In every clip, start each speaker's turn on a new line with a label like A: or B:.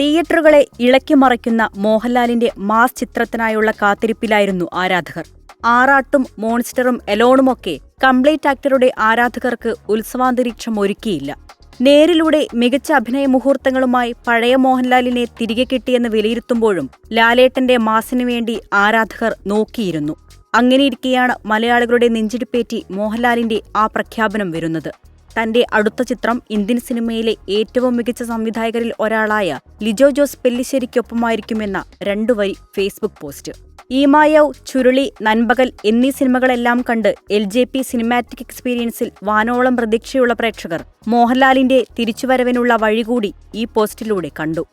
A: തിയേറ്ററുകളെ ഇളക്കിമറിക്കുന്ന മോഹൻലാലിന്റെ മാസ് ചിത്രത്തിനായുള്ള കാത്തിരിപ്പിലായിരുന്നു ആരാധകർ. ആറാട്ടും മോൺസ്റ്ററും എലോണുമൊക്കെ കംപ്ലീറ്റ് ആക്ടറുടെ ആരാധകർക്ക് ഉത്സവാന്തരീക്ഷം ഒരുക്കിയില്ല. നേരിലൂടെ മികച്ച അഭിനയ മുഹൂർത്തങ്ങളുമായി പഴയ മോഹൻലാലിനെ തിരികെ കിട്ടിയെന്ന് വിലയിരുത്തുമ്പോഴും ലാലേട്ടന്റെ മാസിനു വേണ്ടി ആരാധകർ നോക്കിയിരുന്നു. അങ്ങനെയിരിക്കെയാണ് മലയാളികളുടെ നെഞ്ചിടിപ്പേറ്റി മോഹൻലാലിന്റെ ആ പ്രഖ്യാപനം വരുന്നത്. തന്റെ അടുത്ത ചിത്രം ഇന്ത്യൻ സിനിമയിലെ ഏറ്റവും മികച്ച സംവിധായകരിൽ ഒരാളായ ലിജോ ജോസ് പെല്ലിശ്ശേരിക്കൊപ്പമായിരിക്കുമെന്ന രണ്ടു വരി ഫേസ്ബുക്ക് പോസ്റ്റ്. ഈമായവ് ചുരുളി നൻപകൽ എന്നീ സിനിമകളെല്ലാം കണ്ട് എൽ ജെ പി സിനിമാറ്റിക് എക്സ്പീരിയൻസിൽ വാനോളം പ്രതീക്ഷയുള്ള പ്രേക്ഷകർ മോഹൻലാലിന്റെ തിരിച്ചുവരവിനുള്ള വഴികൂടി ഈ പോസ്റ്റിലൂടെ കണ്ടു.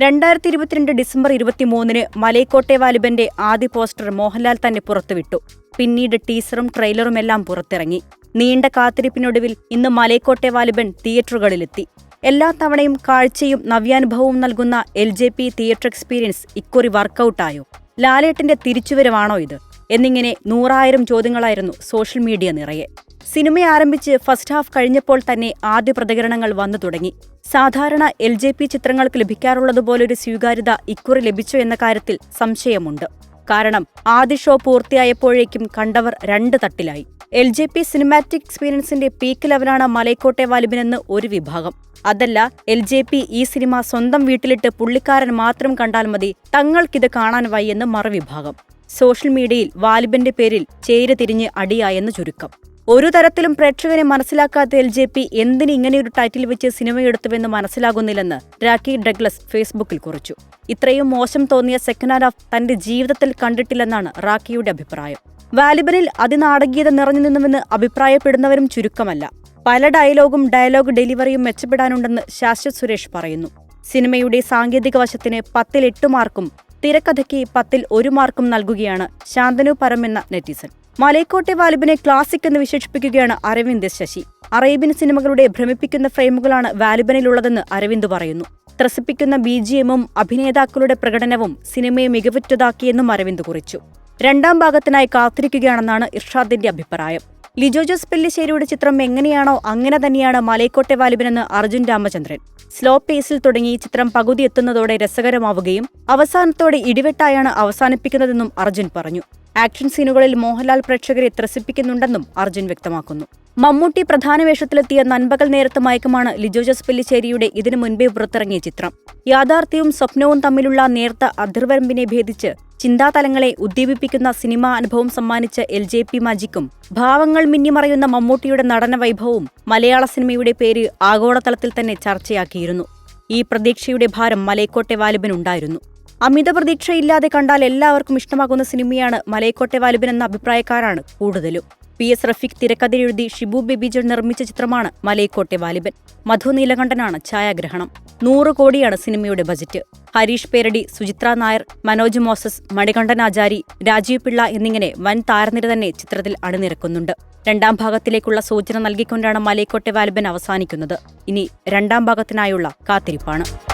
A: രണ്ടായിരത്തി ഇരുപത്തിരണ്ട് ഡിസംബർ ഇരുപത്തിമൂന്നിന് മലൈക്കോട്ടെ വാലിബന്റെ ആദ്യ പോസ്റ്റർ മോഹൻലാൽ തന്നെ പുറത്തുവിട്ടു. പിന്നീട് ടീസറും ട്രെയിലറുമെല്ലാം പുറത്തിറങ്ങി. നീണ്ട കാത്തിരിപ്പിനൊടുവിൽ ഇന്ന് മലൈക്കോട്ടെ വാലിബൻ തിയേറ്ററുകളിലെത്തി. എല്ലാ തവണയും കാഴ്ചയും നവ്യാനുഭവവും നൽകുന്ന L J P theatre experience ഇക്കുറി വർക്കൗട്ടായോ? ലാലേട്ടന്റെ തിരിച്ചുവരവാണോ ഇത്? എന്നിങ്ങനെ നൂറായിരം ചോദ്യങ്ങളായിരുന്നു സോഷ്യൽ മീഡിയ നിറയെ. സിനിമ ആരംഭിച്ച് ഫസ്റ്റ് ഹാഫ് കഴിഞ്ഞപ്പോൾ തന്നെ ആദ്യ പ്രതികരണങ്ങൾ വന്നു തുടങ്ങി. സാധാരണ എൽ ജെ പി ചിത്രങ്ങൾക്ക് ലഭിക്കാറുള്ളതുപോലൊരു സ്വീകാര്യത ഇക്കുറി ലഭിച്ചു എന്ന കാര്യത്തിൽ സംശയമുണ്ട്. കാരണം ആദ്യ ഷോ പൂർത്തിയായപ്പോഴേക്കും കണ്ടവർ രണ്ട് തട്ടിലായി. എൽ ജെ പി സിനിമാറ്റിക് എക്സ്പീരിയൻസിന്റെ പീക്ക് ലെവലാണ് മലൈക്കോട്ടെ വാലിബിനെന്ന് ഒരു വിഭാഗം. അതല്ല എൽ ജെ പി ഈ സിനിമ സ്വന്തം വീട്ടിലിട്ട് പുള്ളിക്കാരൻ മാത്രം കണ്ടാൽ മതി തങ്ങൾക്കിത് കാണാൻ വയ്യെന്ന് മറുവിഭാഗം. സോഷ്യൽ മീഡിയയിൽ വാലിബന്റെ പേരിൽ ചേര് തിരിഞ്ഞ് അടിയായെന്ന് ചുരുക്കം. ഒരു തരത്തിലും പ്രേക്ഷകനെ മനസ്സിലാക്കാത്ത എൽ ജെ പി എന്തിന് ഇങ്ങനെയൊരു ടൈറ്റിൽ വെച്ച് സിനിമ സിനിമയെടുത്തുവെന്ന് മനസ്സിലാകുന്നില്ലെന്ന് രാഖി ഡഗ്ലസ് ഫേസ്ബുക്കിൽ കുറിച്ചു. ഇത്രയും മോശം തോന്നിയ സെക്കൻഡ് ഹാഫ് തന്റെ ജീവിതത്തിൽ കണ്ടിട്ടില്ലെന്നാണ് റാക്കിയുടെ അഭിപ്രായം. വാലിബനിൽ അതിനാടകീയത നിറഞ്ഞു നിന്നുവെന്ന് അഭിപ്രായപ്പെടുന്നവരും ചുരുക്കമല്ല. പല ഡയലോഗും ഡയലോഗ് ഡെലിവറിയും മെച്ചപ്പെടാനുണ്ടെന്ന് ശാശ്വത് സുരേഷ് പറയുന്നു. സിനിമയുടെ സാങ്കേതിക വശത്തിന് പത്തിൽ എട്ട് മാർക്കും തിരക്കഥയ്ക്ക് പത്തിൽ ഒരു മാർക്കും നൽകുകയാണ് ശാന്തനു പരം എന്ന നെറ്റിസൺ. മലൈക്കോട്ടെ വാലിബിനെ ക്ലാസിക് എന്ന് വിശേഷിപ്പിക്കുകയാണ് അരവിന്ദ് ശശി. അറേബ്യൻ സിനിമകളുടെ ഭ്രമിപ്പിക്കുന്ന ഫ്രെയിമുകളാണ് വാലിബനിലുള്ളതെന്ന് അരവിന്ദ് പറയുന്നു. ത്രസിപ്പിക്കുന്ന ബി ജി എമ്മും അഭിനേതാക്കളുടെ പ്രകടനവും സിനിമയെ മികവുറ്റതാക്കിയെന്നും അരവിന്ദ് കുറിച്ചു. രണ്ടാം ഭാഗത്തിനായി കാത്തിരിക്കുകയാണെന്നാണ് ഇർഷാദിന്റെ അഭിപ്രായം. ലിജോ ജോസ് പെല്ലിശ്ശേരിയുടെ ചിത്രം എങ്ങനെയാണോ അങ്ങനെ തന്നെയാണ് മലയക്കോട്ടെ വാലിബനെന്ന് അർജുൻ രാമചന്ദ്രൻ. സ്ലോ പേസിൽ തുടങ്ങി ചിത്രം പകുതി എത്തുന്നതോടെ രസകരമാവുകയും അവസാനത്തോടെ ഇടിവെട്ടായാണ് അവസാനിപ്പിക്കുന്നതെന്നും അർജുൻ പറഞ്ഞു. ആക്ഷൻ സീനുകളിൽ മോഹൻലാൽ പ്രേക്ഷകരെ ത്രസിപ്പിക്കുന്നുണ്ടെന്നും അർജുൻ വ്യക്തമാക്കുന്നു. മമ്മൂട്ടി പ്രധാന വേഷത്തിലെത്തിയ നൻപകൽ നേരത്തെ മയക്കമാണ് ലിജോ ജോസ് പെല്ലിശ്ശേരിയുടെ ഇതിനു മുൻപേ പുറത്തിറങ്ങിയ ചിത്രം. യാഥാർത്ഥ്യവും സ്വപ്നവും തമ്മിലുള്ള നേർത്ത അതിർവരമ്പിനെ ഭേദിച്ച് ചിന്താതലങ്ങളെ ഉദ്ദീപിപ്പിക്കുന്ന സിനിമാ അനുഭവം സമ്മാനിച്ച എൽ ജെ പി മാജിക്കും ഭാവങ്ങൾ മിന്നിമറയുന്ന മമ്മൂട്ടിയുടെ നടന വൈഭവവും മലയാള സിനിമയുടെ പേര് ആഗോളതലത്തിൽ തന്നെ ചർച്ചയാക്കിയിരുന്നു. ഈ പ്രതീക്ഷയുടെ ഭാരം മലയക്കോട്ടെ വാലിബനുണ്ടായിരുന്നു. അമിത പ്രതീക്ഷയില്ലാതെ കണ്ടാൽ എല്ലാവർക്കും ഇഷ്ടമാകുന്ന സിനിമയാണ് മലയക്കോട്ടെ വാലിബൻ എന്ന അഭിപ്രായക്കാരാണ് കൂടുതലും. പി എസ് റഫീഖ് തിരക്കഥ എഴുതി ഷിബു ബേബിജൻ നിർമ്മിച്ച ചിത്രമാണ് മലയക്കോട്ടെ വാലിബൻ. മധു നീലകണ്ഠനാണ് ഛായാഗ്രഹണം. നൂറ് കോടിയാണ് സിനിമയുടെ ബജറ്റ്. ഹരീഷ് പേരടി സുചിത്ര നായർ മനോജ് മോസസ് മണികണ്ഠൻ ആചാരി രാജീവ് പിള്ള എന്നിങ്ങനെ വൻ താരനിര തന്നെ ചിത്രത്തിൽ അണിനിരക്കുന്നുണ്ട്. രണ്ടാം ഭാഗത്തിലേക്കുള്ള സൂചന നൽകിക്കൊണ്ടാണ് മലയക്കോട്ടെ വാലിബൻ അവസാനിക്കുന്നത്. ഇനി രണ്ടാം ഭാഗത്തിനായുള്ള കാത്തിരിപ്പാണ്.